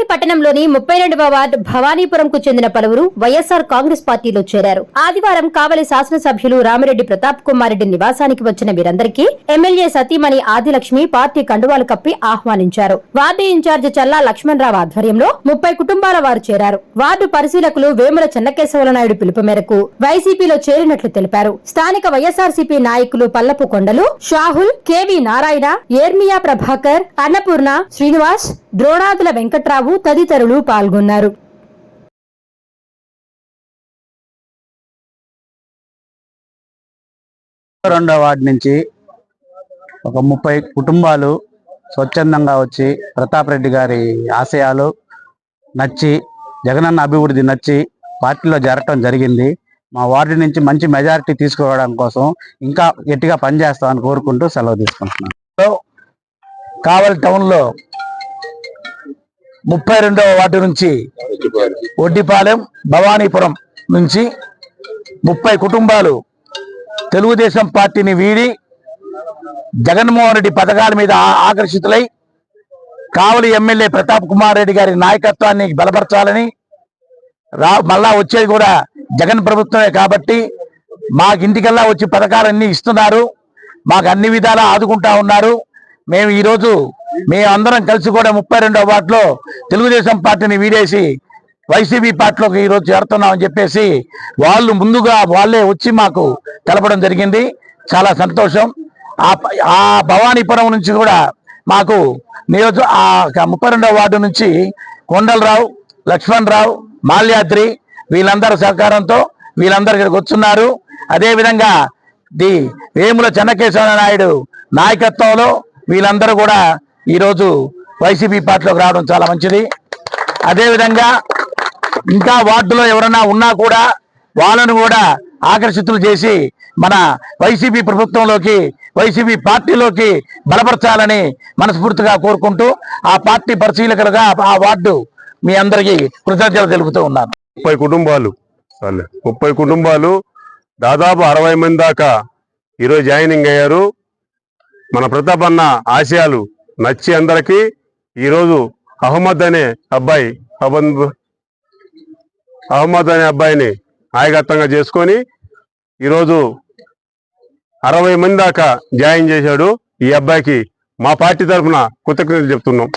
కావలి పట్టణంలోని ముప్పై రెండవ వార్డు భవానీపురంకు చెందిన పలువురు వైఎస్ఆర్ కాంగ్రెస్ పార్టీలో చేరారు. ఆదివారం కావలి శాసనసభ్యులు రామిరెడ్డి ప్రతాప్ కుమార్ రెడ్డి నివాసానికి వచ్చిన వీరందరికీ ఎమ్మెల్యే సతీమణి ఆదిలక్ష్మి పార్టీ కండువాలు కప్పి ఆహ్వానించారు. వార్డు ఇన్ఛార్జ్ చల్లా లక్ష్మణరావు ఆధ్వర్యంలో ముప్పై కుటుంబాల వారు చేరారు. వార్డు పరిశీలకులు వేముల చెన్నకేశవల నాయుడు పిలుపు మేరకు వైసీపీలో చేరినట్లు తెలిపారు. స్థానిక వైఎస్ఆర్సీపీ నాయకులు పల్లపు కొండలు షాహుల్ కెవి నారాయణ ఏర్మియా ప్రభాకర్ అన్నపూర్ణ శ్రీనివాస్ ద్రోణాదుల వెంకట్రావు తదితరులు పాల్గొన్నారు. రెండో వార్డు నుంచి ఒక ముప్పై కుటుంబాలు స్వచ్ఛందంగా వచ్చి ప్రతాప్ రెడ్డి గారి ఆశయాలు నచ్చి జగనన్న అభివృద్ధి నచ్చి పార్టీలో చేరటం జరిగింది. మా వార్డు నుంచి మంచి మెజారిటీ తీసుకోవడం కోసం ఇంకా గట్టిగా పనిచేస్తామని కోరుకుంటూ సెలవు తీసుకుంటున్నాను. కావలి టౌన్లో ముప్పై రెండవ వార్డు నుంచి ఒడ్డిపాలెం భవానీపురం నుంచి ముప్పై కుటుంబాలు తెలుగుదేశం పార్టీని వీడి జగన్మోహన్ రెడ్డి పథకాల మీద ఆకర్షితులై కావలి ఎమ్మెల్యే ప్రతాప్ కుమార్ రెడ్డి గారి నాయకత్వాన్ని బలపరచాలని రా మళ్ళా వచ్చేది కూడా జగన్ ప్రభుత్వమే కాబట్టి మాకు ఇంటికల్లా వచ్చి పథకాలన్నీ ఇస్తున్నారు. మాకు అన్ని విధాలా ఆదుకుంటా ఉన్నారు. మేము ఈరోజు మేము అందరం కలిసి కూడా ముప్పై రెండో వార్డులో తెలుగుదేశం పార్టీని వీడేసి వైసీపీ పార్టీలోకి ఈరోజు చేరుతున్నామని చెప్పేసి వాళ్ళు ముందుగా వాళ్ళే వచ్చి మాకు తెలపడం జరిగింది. చాలా సంతోషం. ఆ ఆ భవానీపురం నుంచి కూడా మాకు నియోజక ఆ ముప్పై రెండవ వార్డు నుంచి కొండలరావు లక్ష్మణ్ రావు మాల్యాద్రి వీళ్ళందరి సహకారంతో వీళ్ళందరూ ఇక్కడికి వచ్చున్నారు అదేవిధంగా ది వేముల చెన్నకేశ్వర నాయుడు నాయకత్వంలో వీళ్ళందరూ కూడా ఈరోజు వైసీపీ పార్టీలోకి రావడం చాలా మంచిది. అదేవిధంగా ఇంకా వార్డులో ఎవరైనా ఉన్నా కూడా వాళ్ళను కూడా ఆకర్షితులు చేసి మన వైసీపీ ప్రభుత్వంలోకి వైసీపీ పార్టీలోకి బలపరచాలని మనస్ఫూర్తిగా కోరుకుంటూ ఆ పార్టీ పరిశీలకులుగా ఆ వార్డు మీ అందరికీ కృతజ్ఞతలు తెలుపుతూ ఉన్నాను. ముప్పై కుటుంబాలు ముప్పై కుటుంబాలు దాదాపు అరవై మంది దాకా ఈరోజు జాయినింగ్ అయ్యారు. మన ప్రతాప్ అన్న ఆశయాలు నచ్చి అందరికీ ఈరోజు అహ్మద్ అనే అబ్బాయి అహ్మద్ అనే అబ్బాయిని నాయకత్వంగా చేసుకొని ఈరోజు అరవై మంది దాకా జాయిన్ చేశాడు ఈ అబ్బాయికి మా పార్టీ తరఫున కృతజ్ఞతలు చెప్తున్నాం.